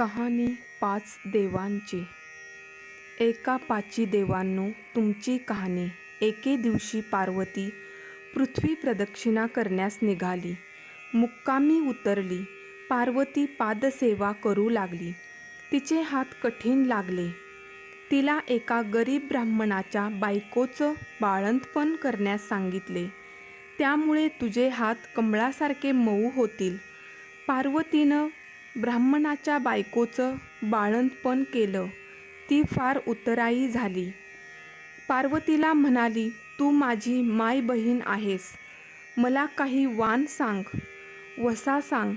कहाणी पाच देवांची. एका पाची देवांनो तुमची कहाणी एके दिवशी पार्वती पृथ्वी प्रदक्षिणा करण्यास निघाली. मुक्कामी उतरली. पार्वती पादसेवा करू लागली. तिचे हात कठीण लागले. तिला एका गरीब ब्राह्मणाच्या बायकोचं बाळंतपण करण्यास सांगितले. त्यामुळे तुझे हात कमळासारखे मऊ होतील. पार्वतीनं ब्राह्मणाच्या बायकोचं बाळंतपण केलं ती फार उतराई झाली. पार्वतीला म्हणाली तू माझी माय बहीण आहेस. मला काही वान सांग. वसा सांग.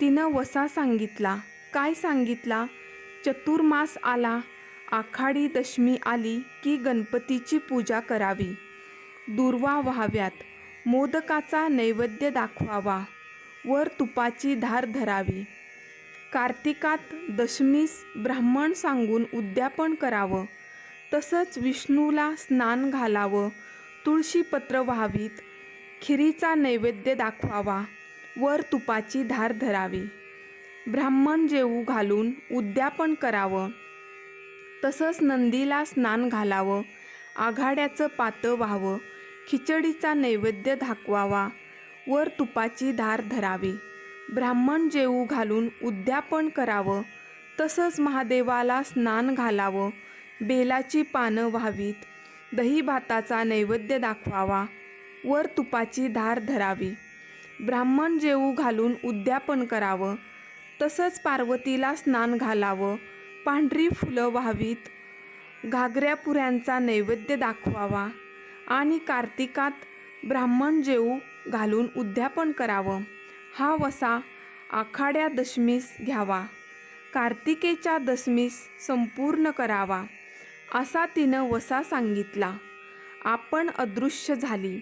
तिनं वसा सांगितला. काय सांगितला? चतुर्मास आला. आखाडी दशमी आली की गणपतीची पूजा करावी. दुर्वा व्हाव्यात. मोदकाचा नैवेद्य दाखवावा. वर तुपाची धार धरावी. कार्तिकात दशमीस ब्राह्मण सांगून उद्यापन करावं. तसंच विष्णूला स्नान घालावं. तुळशीपत्र व्हावीत. खिरीचा नैवेद्य दाखवावा. वर तुपाची धार धरावी. ब्राह्मण जेवू घालून उद्यापन करावं. तसंच नंदीला स्नान घालावं. आघाड्याचं पातं व्हावं. खिचडीचा नैवेद्य दाखवावा. वर तुपाची धार धरावी. ब्राह्मण जेवू घालून उद्यापन करावं तसंच महादेवाला स्नान घालावं बेलाची पानं व्हावीत दही भाताचा नैवेद्य दाखवावा वर तुपाची धार धरावी. ब्राह्मण जेवू घालून उद्यापन करावं तसंच पार्वतीला स्नान घालावं पांढरी फुलं व्हावीत घागऱ्यापुऱ्यांचा नैवेद्य दाखवावा आणि कार्तिकात ब्राह्मण जेवू घालून उद्यापन करावं. हा वसा आखाड्या दशमीस घ्यावा. कार्तिकेच्या दशमीस संपूर्ण करावा असा तिनं वसा सांगितला. आपण अदृश्य झाली.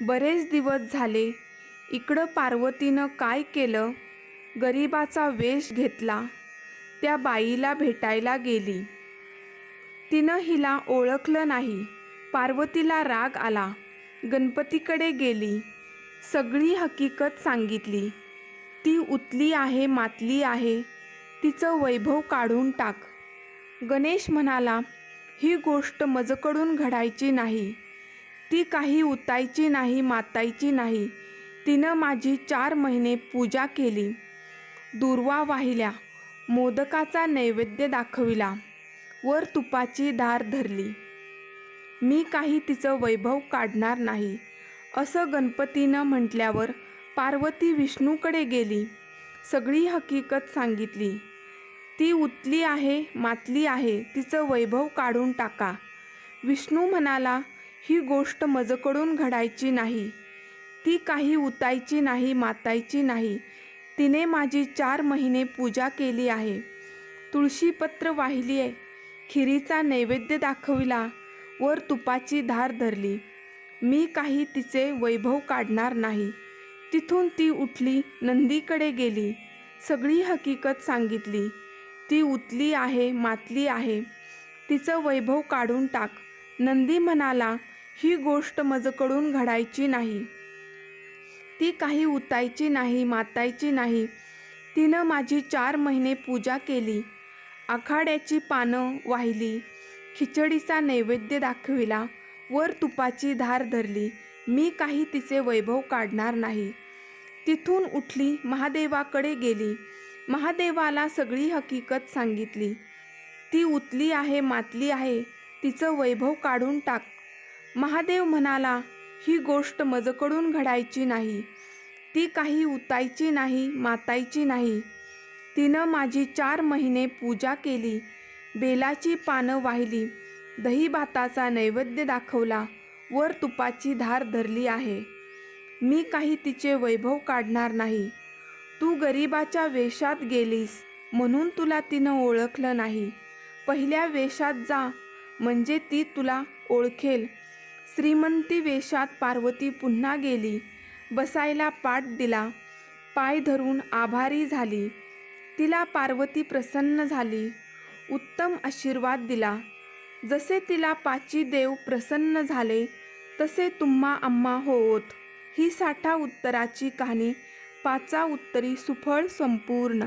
बरेच दिवस झाले. इकडं पार्वतीनं काय केलं? गरिबाचा वेश घेतला. त्या बाईला भेटायला गेली. तिनं हिला ओळखलं नाही. पार्वतीला राग आला. गणपतीकडे गेली. सगळी हकीकत सांगितली. ती उतली आहे मातली आहे. तिचं वैभव काढून टाक. गणेश म्हणाला ही गोष्ट मजकडून घडायची नाही. ती काही उतायची नाही मातायची नाही. तिनं माझी चार महिने पूजा केली. दुर्वा वाहिल्या. मोदकाचा नैवेद्य दाखविला. वर तुपाची धार धरली. मी काही तिचं वैभव काढणार नाही. असं गणपतीनं म्हटल्यावर पार्वती विष्णूकडे गेली. सगळी हकीकत सांगितली. ती उतली आहे मातली आहे तिचं वैभव काढून टाका विष्णू म्हणाला ही गोष्ट मजकडून घडायची नाही. ती काही उतायची नाही मातायची नाही. तिने माझी चार महिने पूजा केली आहे. तुळशीपत्र वाहिली आहे खिरीचा नैवेद्य दाखविला. वर तुपाची धार धरली. मी काही तिचे वैभव काढणार नाही. तिथून ती उठली नंदीकडे गेली. सगळी हकीकत सांगितली. ती उतली आहे मातली आहे. तिचं वैभव काढून टाक. नंदी म्हणाला ही गोष्ट मजकडून घडायची नाही. ती काही उतायची नाही मातायची नाही. तिनं माझी चार महिने पूजा केली. आखाड्याची पानं वाहिली. खिचडीचा नैवेद्य दाखविला. वर तुपाची धार धरली. मी काही तिचे वैभव काढणार नाही. तिथून उठली महादेवाकडे गेली. महादेवाला सगळी हकीकत सांगितली. ती उतली आहे मातली आहे तिचं वैभव काढून टाक. महादेव म्हणाला ही गोष्ट मजकडून घडायची नाही. ती काही उतायची नाही मातायची नाही. तिनं माझी चार महिने पूजा केली. बेलाची पानं वाहिली. दही भाताचा नैवेद्य दाखवला. वर तुपाची धार धरली आहे. मी काही तिचे वैभव काढणार नाही. तू गरिबाच्या वेशात गेलीस म्हणून तुला तिनं ओळखलं नाही. पहिल्या वेशात जा म्हणजे ती तुला ओळखेल. श्रीमंती वेशात पार्वती पुन्हा गेली. बसायला पाठ दिला. पाय धरून आभारी झाली. तिला पार्वती प्रसन्न झाली. उत्तम आशीर्वाद दिला. जसे तिला पाची देव प्रसन्न झाले तसे तुम्हा आम्हा होत. ही साठा उत्तराची कहाणी पाचा उत्तरी सुफळ संपूर्ण.